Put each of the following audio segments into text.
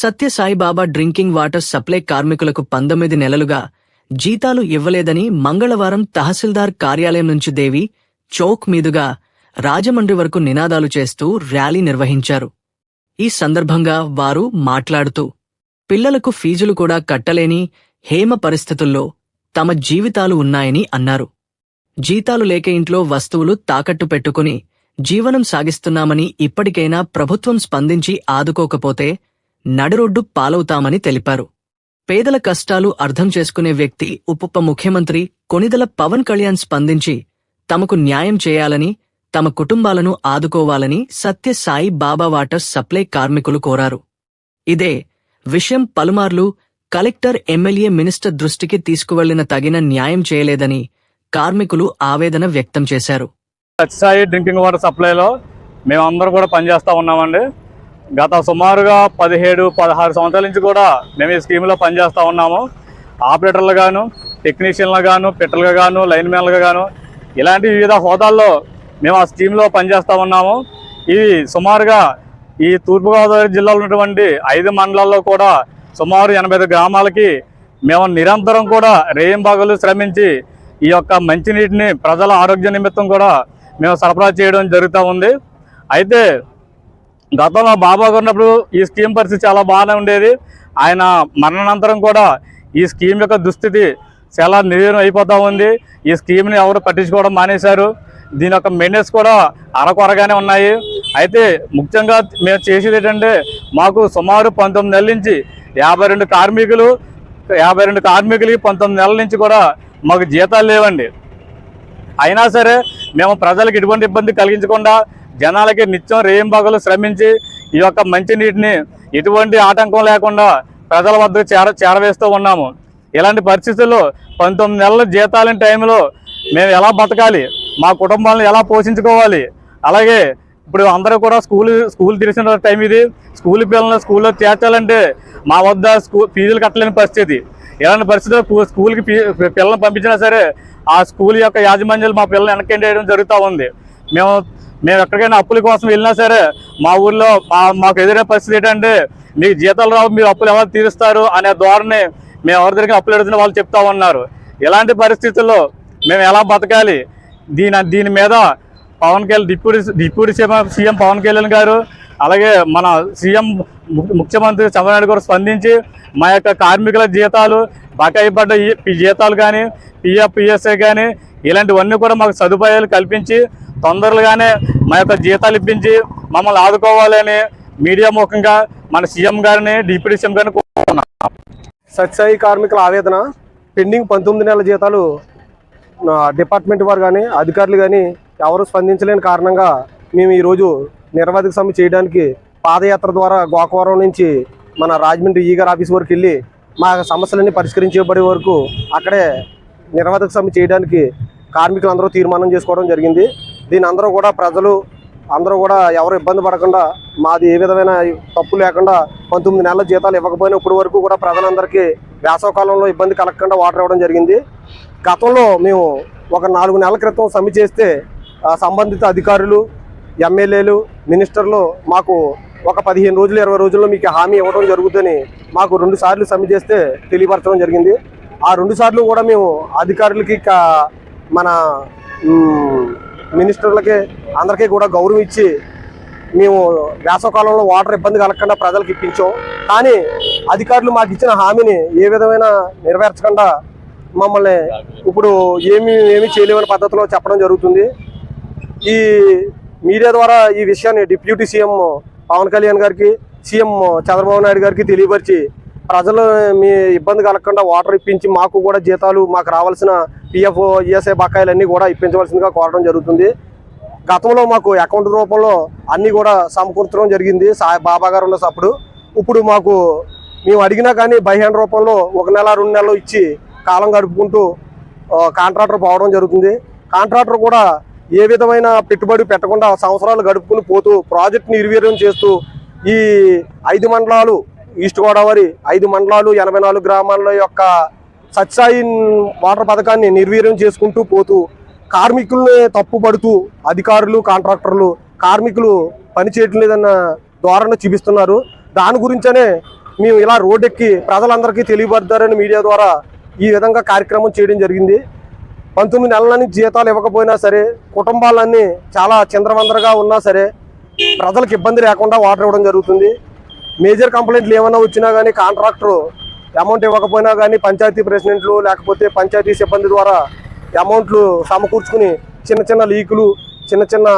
Sathya Sai Baba drinking water supply కార్మికులకు పంతొమ్మిది నెలలుగా జీతాలు ఇవ్వలేదని మంగళవారం తహసీల్దార్ కార్యాలయం నుంచి దేవి చౌక్ మీదుగా రాజమండ్రి వరకు నినాదాలు చేస్తూ ర్యాలీ నిర్వహించారు. ఈ సందర్భంగా వారు మాట్లాడుతూ పిల్లలకు ఫీజులు కూడా కట్టలేని హేమ పరిస్థితుల్లో తమ జీవితాలు ఉన్నాయని అన్నారు. జీతాలు లేక ఇంట్లో వస్తువులు తాకట్టు పెట్టుకుని జీవనం సాగిస్తున్నామని ఇప్పటికైనా ప్రభుత్వం స్పందించి ఆదుకోకపోతే నడురొడ్డు పాలవుతామని తెలిపారు. పేదల కష్టాలు అర్థం చేసుకునే వ్యక్తి ఉప ముఖ్యమంత్రి కొనిదల పవన్ కళ్యాణ్ స్పందించి తమకు న్యాయం చేయాలని తమ కుటుంబాలను ఆదుకోవాలని సత్యసాయి బాబా వాటర్ సప్లై కార్మికులు కోరారు. ఇదే విషయం పలుమార్లు కలెక్టర్ ఎమ్మెల్యే మినిస్టర్ దృష్టికి తీసుకువెళ్ళిన తగిన న్యాయం చేయలేదని కార్మికులు ఆవేదన వ్యక్తం చేశారు. సత్యసాయి డ్రింకింగ్ వాటర్ సప్లైలో మేమందరూ కూడా పనిచేస్తూ ఉన్నామండి. గత సుమారుగా పదిహేడు పదహారు సంవత్సరాల నుంచి కూడా మేము ఈ స్కీమ్లో పనిచేస్తూ ఉన్నాము. ఆపరేటర్లు గాను టెక్నీషియన్లు గాను పిట్టలుగా గాను లైన్ మ్యాన్లుగా గాను ఇలాంటి వివిధ హోదాల్లో మేము ఆ స్కీమ్లో పనిచేస్తూ ఉన్నాము. ఇవి సుమారుగా ఈ తూర్పుగోదావరి జిల్లాలో ఉన్నటువంటి ఐదు మండలాల్లో కూడా సుమారు ఎనభై గ్రామాలకి మేము నిరంతరం కూడా రేయింబాగులు శ్రమించి ఈ యొక్క మంచినీటిని ప్రజల ఆరోగ్య నిమిత్తం కూడా మేము సరఫరా చేయడం జరుగుతూ ఉంది. అయితే గతంలో బాబా గారు ఉన్నప్పుడు ఈ స్కీమ్ పరిస్థితి చాలా బాగానే ఉండేది. ఆయన మరణానంతరం కూడా ఈ స్కీమ్ యొక్క దుస్థితి చాలా నిర్వీర్యం అయిపోతూ ఉంది. ఈ స్కీమ్ని ఎవరు పట్టించుకోవడం మానేశారు. దీని యొక్క మెయింటెనెన్స్ కూడా అరకొరగానే ఉన్నాయి. అయితే ముఖ్యంగా మేము చేసేది ఏంటంటే మాకు సుమారు పంతొమ్మిది నెలల నుంచి యాభై రెండు కార్మికులు యాభై రెండు కార్మికులకి పంతొమ్మిది నెలల నుంచి కూడా మాకు జీతాలు లేవండి. అయినా సరే మేము ప్రజలకు ఎటువంటి ఇబ్బంది కలిగించకుండా జనాలకి నిత్యం రేయింబగలు శ్రమించి ఈ యొక్క మంచినీటిని ఎటువంటి ఆటంకం లేకుండా ప్రజల వద్దకు చేర చేరవేస్తూ ఉన్నాము. ఇలాంటి పరిస్థితుల్లో పంతొమ్మిది నెలల జీతాల టైంలో మేము ఎలా బతకాలి? మా కుటుంబాలను ఎలా పోషించుకోవాలి? అలాగే ఇప్పుడు అందరూ కూడా స్కూల్ స్కూల్ తెరిచిన టైం ఇది. స్కూల్ పిల్లల్ని స్కూల్లో చేర్చాలంటే మా వద్ద స్కూల్ ఫీజులు కట్టలేని పరిస్థితి. ఇలాంటి పరిస్థితుల్లో స్కూల్కి పిల్లల్ని పంపించినా సరే ఆ స్కూల్ యొక్క యాజమాన్యాలు మా పిల్లల్ని వెనక్కి వేయడం జరుగుతూ ఉంది. మేము మేము ఎక్కడికైనా అప్పుల కోసం వెళ్ళినా సరే మా ఊర్లో మా- మాకు ఎదురే పరిస్థితి ఏంటంటే మీకు జీతాలు రావు మీరు అప్పులు ఎవరు తీరుస్తారు అనే ధోరణి మేము ఎవరి దగ్గర అప్పులు ఎడుతున్న వాళ్ళు చెప్తా ఉన్నారు. ఇలాంటి పరిస్థితుల్లో మేము ఎలా బతకాలి? దీని దీని మీద Pawan Kalyan deputy deputy CM CM Pawan Kalyan garu అలాగే మన సీఎం ముఖ్యమంత్రి చంద్రబాబు గారు స్పందించి మా యొక్క కార్మికుల జీతాలు బకాయి పడ్డ ఈ జీతాలు కానీ పిఎఫ్ పిఎస్ఐ కానీ ఇలాంటివన్నీ కూడా మాకు సదుపాయాలు కల్పించి తొందరగానే మా యొక్క జీతాలు ఇప్పించి మమ్మల్ని ఆదుకోవాలని మీడియా ముఖంగా మన సీఎం గారిని డిప్యూటీ సీఎం గారిని కోరుతున్నాం. సత్సాయి కార్మికుల ఆవేదన పెండింగ్ పంతొమ్మిది నెలల జీతాలు డిపార్ట్మెంట్ వారు కానీ అధికారులు కానీ ఎవరు స్పందించలేని కారణంగా మేము ఈరోజు నిరవధిక సమ్మె చేయడానికి పాదయాత్ర ద్వారా గోకవరం నుంచి మన రాజమండ్రి ఈగర్ ఆఫీస్ వరకు వెళ్ళి మా సమస్యలన్నీ పరిష్కరించబడే వరకు అక్కడే నిరవధిక సమ్మె చేయడానికి కార్మికులందరూ తీర్మానం చేసుకోవడం జరిగింది. దీని అందరూ కూడా ప్రజలు అందరూ కూడా ఎవరు ఇబ్బంది పడకుండా మాది ఏ విధమైన తప్పు లేకుండా పంతొమ్మిది నెలల జీతాలు ఇవ్వకపోయినా ఇప్పుడు వరకు కూడా ప్రజలందరికీ వేసవకాలంలో ఇబ్బంది కలగకుండా వాటర్ ఇవ్వడం జరిగింది. గతంలో మేము ఒక నాలుగు నెలల క్రితం సమ్మె చేస్తే సంబంధిత అధికారులు ఎమ్మెల్యేలు మినిస్టర్లు మాకు ఒక పదిహేను రోజులు ఇరవై రోజుల్లో మీకు హామీ ఇవ్వడం జరుగుతుందని మాకు రెండు సార్లు సమ్మె చేస్తే తెలియపరచడం జరిగింది. ఆ రెండు సార్లు కూడా మేము అధికారులకి కా- మన మినిస్టర్లకి అందరికీ కూడా గౌరవం ఇచ్చి మేము వేసవకాలంలో వాటర్ ఇబ్బంది కలగకుండా ప్రజలకు ఇప్పించాం. కానీ అధికారులు మాకు ఇచ్చిన హామీని ఏ విధమైన నెరవేర్చకుండా మమ్మల్ని ఇప్పుడు ఏమి ఏమి చేయలేమని పద్ధతిలో చెప్పడం జరుగుతుంది. ఈ మీడియా ద్వారా ఈ విషయాన్ని డిప్యూటీ సీఎం పవన్ కళ్యాణ్ గారికి సీఎం చంద్రబాబు నాయుడు గారికి తెలియపరిచి ప్రజలు మీ ఇబ్బంది కలగకుండా వాటర్ ఇప్పించి మాకు కూడా జీతాలు మాకు రావాల్సిన పిఎఫ్ ఈఎస్ఐ బకాయిలన్నీ కూడా ఇప్పించవలసిందిగా కోరడం జరుగుతుంది. గతంలో మాకు అకౌంట్ రూపంలో అన్నీ కూడా సమకూర్చడం జరిగింది. సా బాబా గారు ఉన్నప్పుడు ఇప్పుడు మాకు మేము అడిగినా కానీ బై హ్యాండ్ రూపంలో ఒక నెల రెండు నెలలు ఇచ్చి కాలం గడుపుకుంటూ కాంట్రాక్టర్ పోవడం జరుగుతుంది. కాంట్రాక్టర్ కూడా ఏ విధమైన పెట్టుబడి పెట్టకుండా సంవత్సరాలు గడుపుకుని పోతూ ప్రాజెక్ట్ నిర్వీర్యం చేస్తూ ఈ ఐదు మండలాలు ఈస్ట్ గోదావరి ఐదు మండలాలు ఎనభై నాలుగు గ్రామాల యొక్క సత్సాయి వాటర్ పథకాన్ని నిర్వీర్యం చేసుకుంటూ పోతూ కార్మికుల్ని తప్పుపడుతూ అధికారులు కాంట్రాక్టర్లు కార్మికులు పని చేయటం లేదన్న ధోరణి చూపిస్తున్నారు. దాని గురించనే మేము ఇలా రోడ్డెక్కి ప్రజలందరికీ తెలియపడతారని మీడియా ద్వారా ఈ విధంగా కార్యక్రమం చేయడం జరిగింది. పంతొమ్మిది నెలల నుంచి జీతాలు ఇవ్వకపోయినా సరే కుటుంబాలన్నీ చాలా చిందరవందరగా ఉన్నా సరే ప్రజలకు ఇబ్బంది లేకుండా వాటర్ ఇవ్వడం జరుగుతుంది. మేజర్ కంప్లైంట్లు ఏమైనా వచ్చినా కానీ కాంట్రాక్టర్ అమౌంట్ ఇవ్వకపోయినా కానీ పంచాయతీ ప్రెసిడెంట్లు లేకపోతే పంచాయతీ సిబ్బంది ద్వారా అమౌంట్లు సమకూర్చుకుని చిన్న చిన్న లీకులు చిన్న చిన్న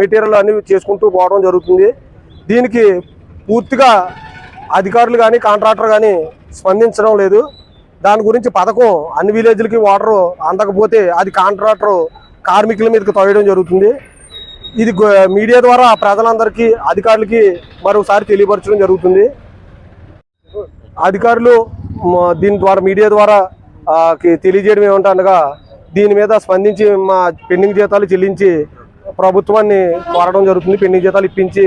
మెటీరియల్ అన్ని చేసుకుంటూ పోవడం జరుగుతుంది. దీనికి పూర్తిగా అధికారులు కానీ కాంట్రాక్టర్ కానీ స్పందించడం లేదు. దాని గురించి పథకం అన్ని విలేజ్లకి వాటర్ అందకపోతే అది కాంట్రాక్టర్ కార్మికుల మీదకి తోయడం జరుగుతుంది. ఇది మీడియా ద్వారా ప్రజలందరికీ అధికారులకి మరోసారి తెలియపరచడం జరుగుతుంది. అధికారులు దీని ద్వారా మీడియా ద్వారా తెలియజేయడం ఏమంటనగా దీని మీద స్పందించి మా పెండింగ్ జీతాలు చెల్లించి ప్రభుత్వాన్ని కోరడం జరుగుతుంది. పెండింగ్ జీతాలు ఇప్పించి